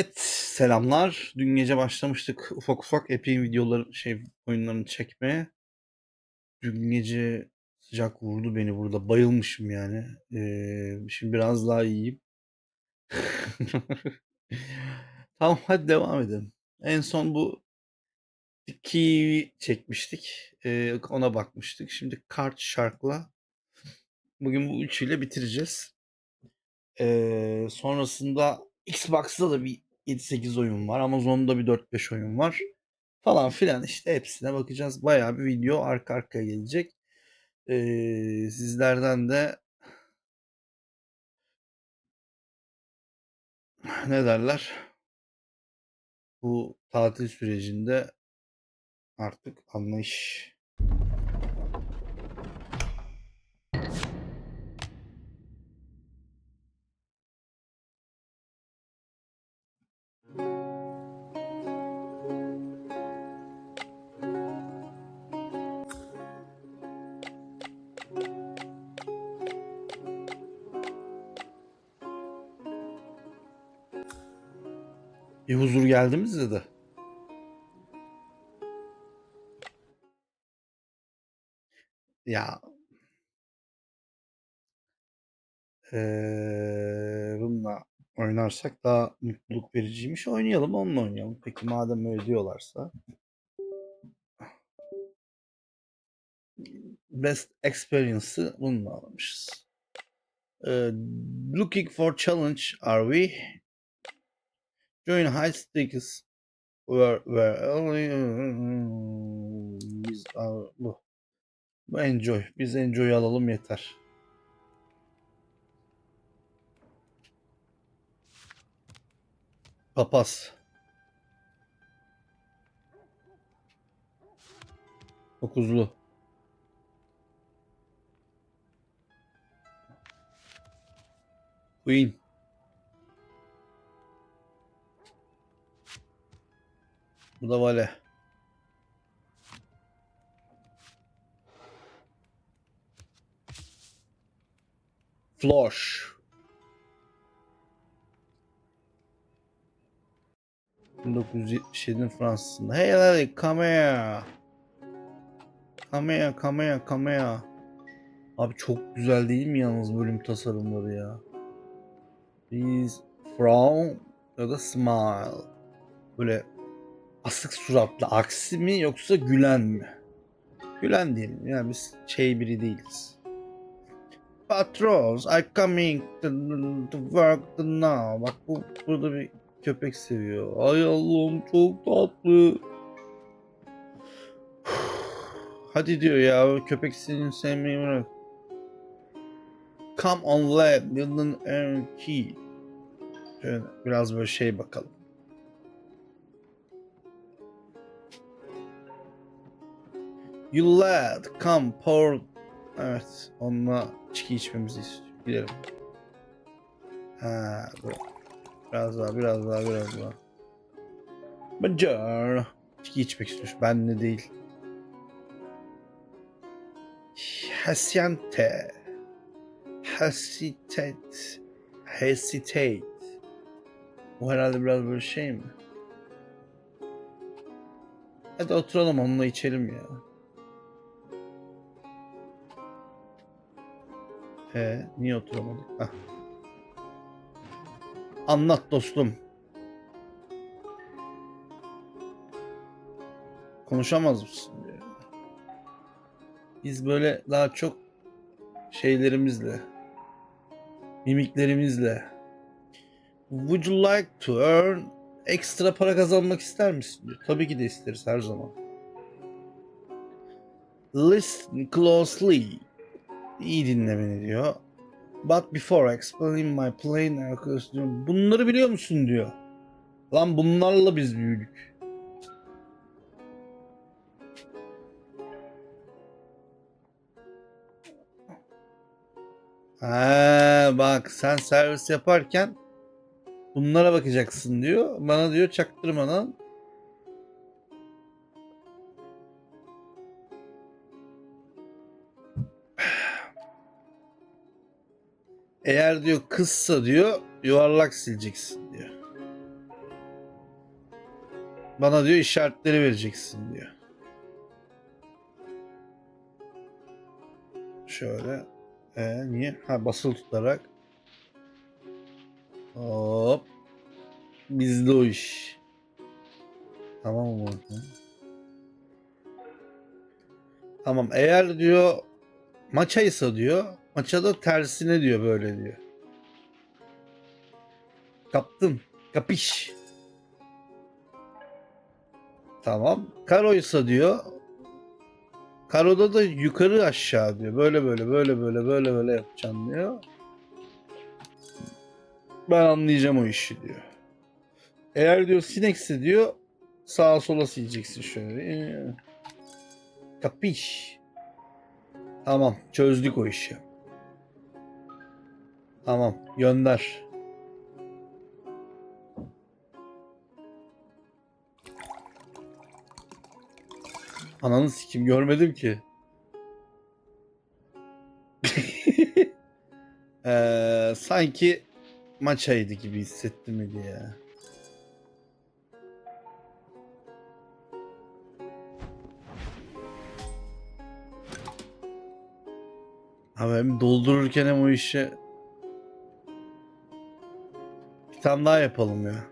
Evet, selamlar. Dün gece başlamıştık ufak ufak Epic'in videoları şey oyunlarını çekmeye. Dün gece sıcak vurdu beni burada. Bayılmışım yani. Ee, şimdi biraz daha iyiyim. Tamam hadi devam edelim. En son bu Kiwi çekmiştik. Ee, ona bakmıştık. Şimdi Kart Shark'la bugün bu üçüyle bitireceğiz. Ee, sonrasında Xbox'ta da bir 7-8 oyun var. Amazon'da bir 4-5 oyun var. Falan filan işte hepsine bakacağız. Bayağı bir video arka arkaya gelecek. Ee, sizlerden de ne derler? Bu tatil sürecinde artık anlayış bir huzur geldi mi size de? Ya eee, bununla oynarsak daha mutluluk vericiymiş. Oynayalım onunla oynayalım. Peki madem öyle diyorlarsa. Best Experience'ı bununla almışız. Eee, looking for challenge are we? Join high stakes where, where only biz bu. Bu enjoy. Biz enjoy alalım yeter. Papaz. Dokuzlu. Queen. Bu da vale. Floş. 1977'nin Fransızında. Hey Larry, come here. Come here, come here, come here. Abi çok güzel değil mi yalnız bölüm tasarımları ya? Biz frown ya da smile. Böyle asık suratlı aksi mi yoksa gülen mi? Gülen diyelim. Yani biz şey biri değiliz. Patrons, I coming to, to work now. Bak bu burada bir köpek seviyor. Ay Allah'ım çok tatlı. Hadi diyor ya köpek senin sevmeyi bırak. Come on lad, yılın en key. Şöyle biraz böyle şey bakalım. You lad, come pour. Evet, onunla içki içmemizi istiyor. Gidelim. Ha, bu. Biraz daha, biraz daha, biraz daha. Bacar. İçki içmek istiyor. Ben de değil. Hesiante. Hesitate. Hesitate. Bu herhalde biraz böyle şey mi? Hadi oturalım onunla içelim ya. He, niye oturamadık? Hah. Anlat dostum. Konuşamaz mısın diyor. Biz böyle daha çok şeylerimizle, mimiklerimizle. Would you like to earn ekstra para kazanmak ister misin diyor. Tabii ki de isteriz her zaman. Listen closely. İyi dinle beni diyor. But before explaining my plan arkadaş diyor. Bunları biliyor musun diyor. Lan bunlarla biz büyüdük. Ha bak sen servis yaparken bunlara bakacaksın diyor. Bana diyor çaktırmadan Eğer diyor kızsa diyor yuvarlak sileceksin diyor. Bana diyor işaretleri vereceksin diyor. Şöyle. Ee, niye? Ha basılı tutarak. Hop. Bizde o iş. Tamam mı? Tamam. Eğer diyor maçaysa diyor maçada tersine diyor böyle diyor. Kaptın. Kapış. Tamam. Karoysa diyor. Karoda da yukarı aşağı diyor. Böyle böyle böyle böyle böyle böyle yapacaksın diyor. Ben anlayacağım o işi diyor. Eğer diyor sinekse diyor sağa sola sileceksin şöyle. Kapış. Tamam çözdük o işi. Tamam gönder. Ananı sikim görmedim ki. Eee, sanki maçaydı gibi hissettim diye. Abi hem doldururken hem o işi bir tane daha yapalım ya.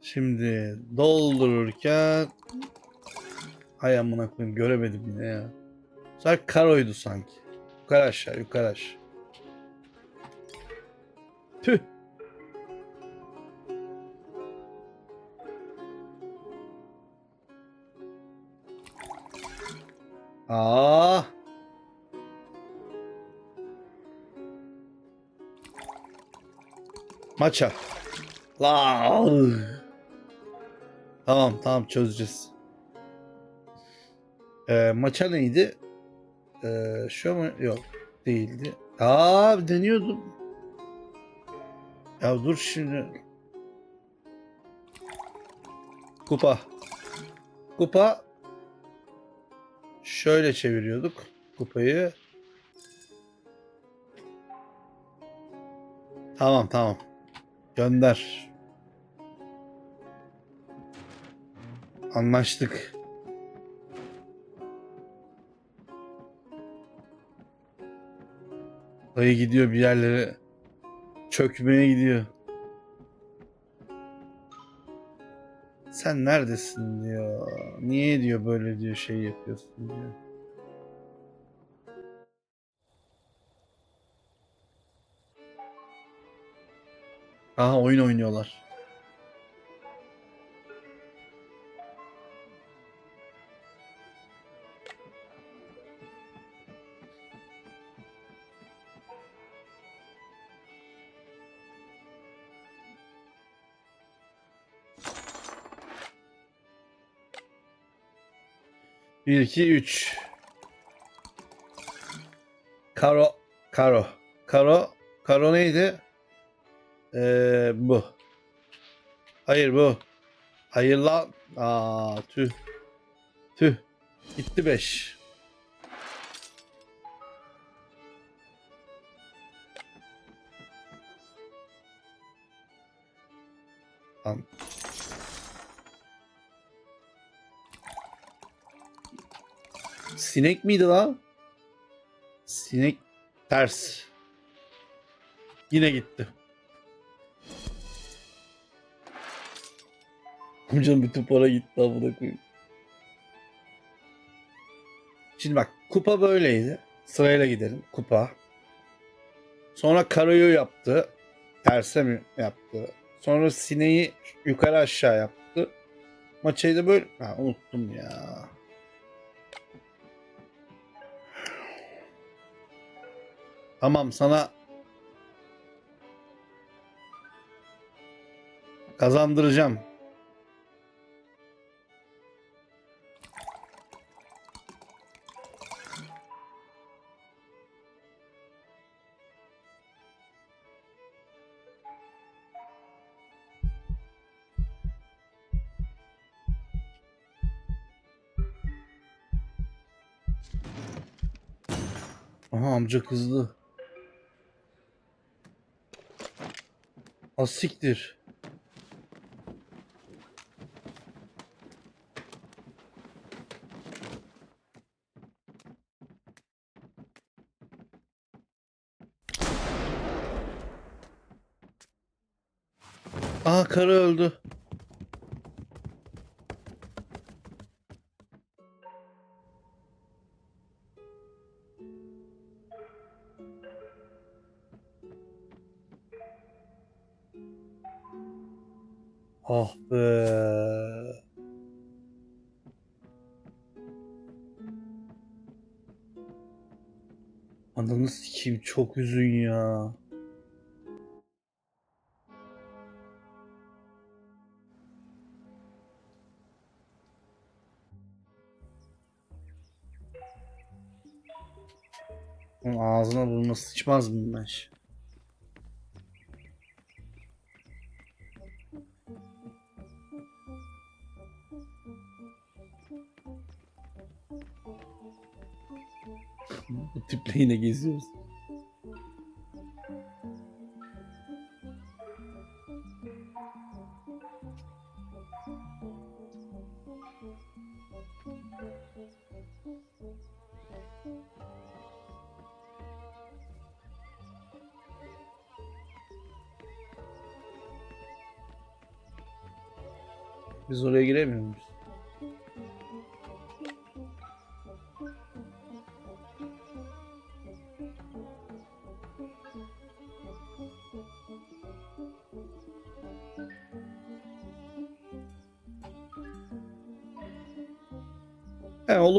Şimdi doldururken Hay amına koyayım göremedim yine ya. Sadece karoydu sanki. Yukarı aşağı yukarı aşağı. Tüh. Aa. Maça. La. Tamam tamam çözeceğiz. Ee, maça neydi? Ee, şu mu? Yok değildi. Aa deniyordum. Ya dur şimdi. Kupa. Kupa. Şöyle çeviriyorduk kupayı. Tamam tamam. Gönder. Anlaştık. Dayı gidiyor bir yerlere çökmeye gidiyor. Sen neredesin diyor. Niye diyor böyle diyor şey yapıyorsun diyor. Aha oyun oynuyorlar. Bir, iki, üç. Karo. Karo. Karo. Karo neydi? Ee, bu. Hayır bu. Hayır lan. Aa, tüh. Tüh. Gitti 5. Lan. Sinek miydi lan? Sinek ters. Yine gitti. Amcanın bütün para gitti amına koyayım. Şimdi bak kupa böyleydi. Sırayla gidelim. Kupa. Sonra karoyu yaptı. Terse mi yaptı? Sonra sineği yukarı aşağı yaptı. Maçayı da böyle... Ha, unuttum ya. Tamam sana kazandıracağım. Aha amca kızdı. Asiktir. Aa karı öldü. Ah be. Ananı sikeyim çok üzün ya. Ağzına burnuna sıçmaz mıyım ben şimdi? yine geziyoruz. Biz oraya giremiyor muyuz?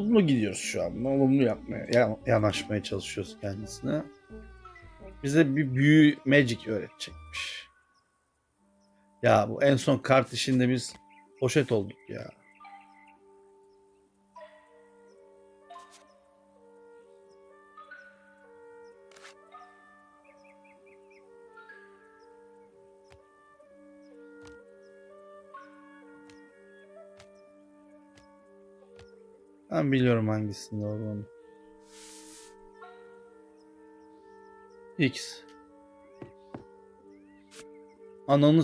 Olumlu gidiyoruz şu an. Olumlu yapmaya, ya- yanaşmaya çalışıyoruz kendisine. Bize bir büyü magic öğretecekmiş. Ya bu en son kart işinde biz poşet olduk ya. Ben biliyorum hangisinde olduğunu. X. Ananı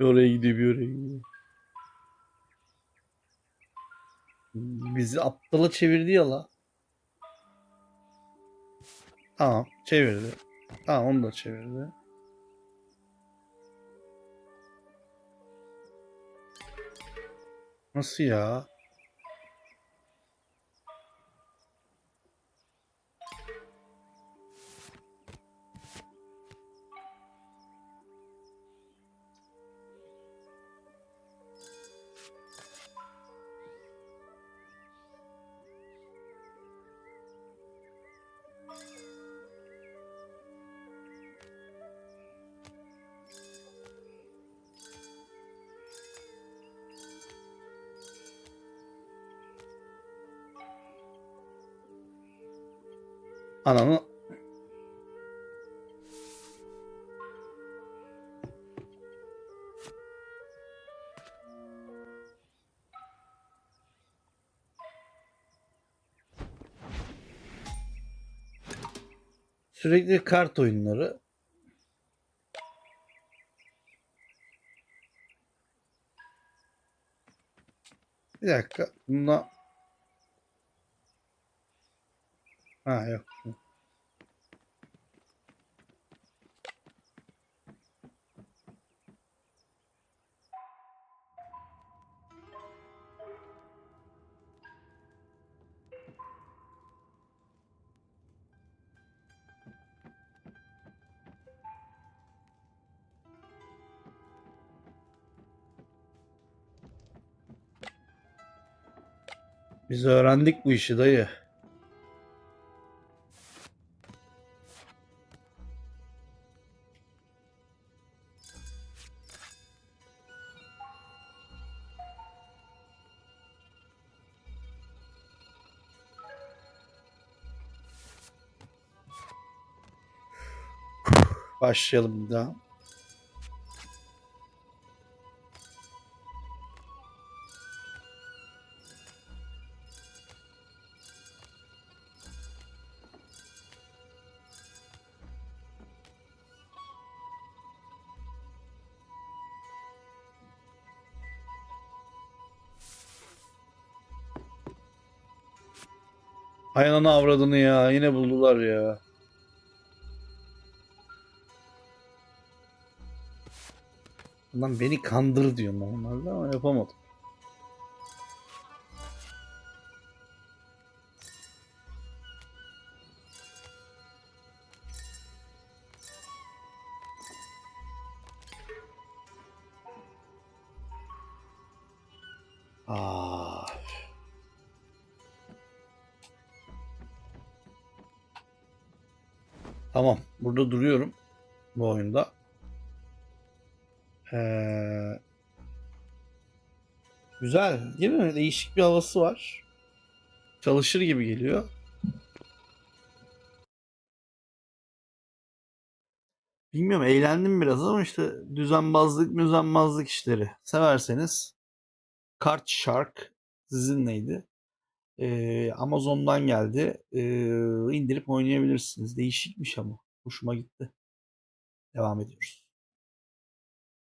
bir oraya gidiyor bir oraya gidiyor. Bizi aptala çevirdi ya la. Tamam çevirdi. Tamam onu da çevirdi. Nasıl ya? Ananı Sürekli kart oyunları. Bir dakika. Bunda Ha yok. Biz öğrendik bu işi dayı. Başlayalım bir daha. Avradını ya. Yine buldular ya. Lan beni kandır diyor normalde ama yapamadım. Ee, güzel. Değil mi? Değişik bir havası var. Çalışır gibi geliyor. Bilmiyorum eğlendim biraz ama işte düzenbazlık müzenbazlık işleri. Severseniz Kart Shark sizinleydi. Ee, Amazon'dan geldi. Ee, indirip oynayabilirsiniz. Değişikmiş ama. Hoşuma gitti. Devam ediyoruz.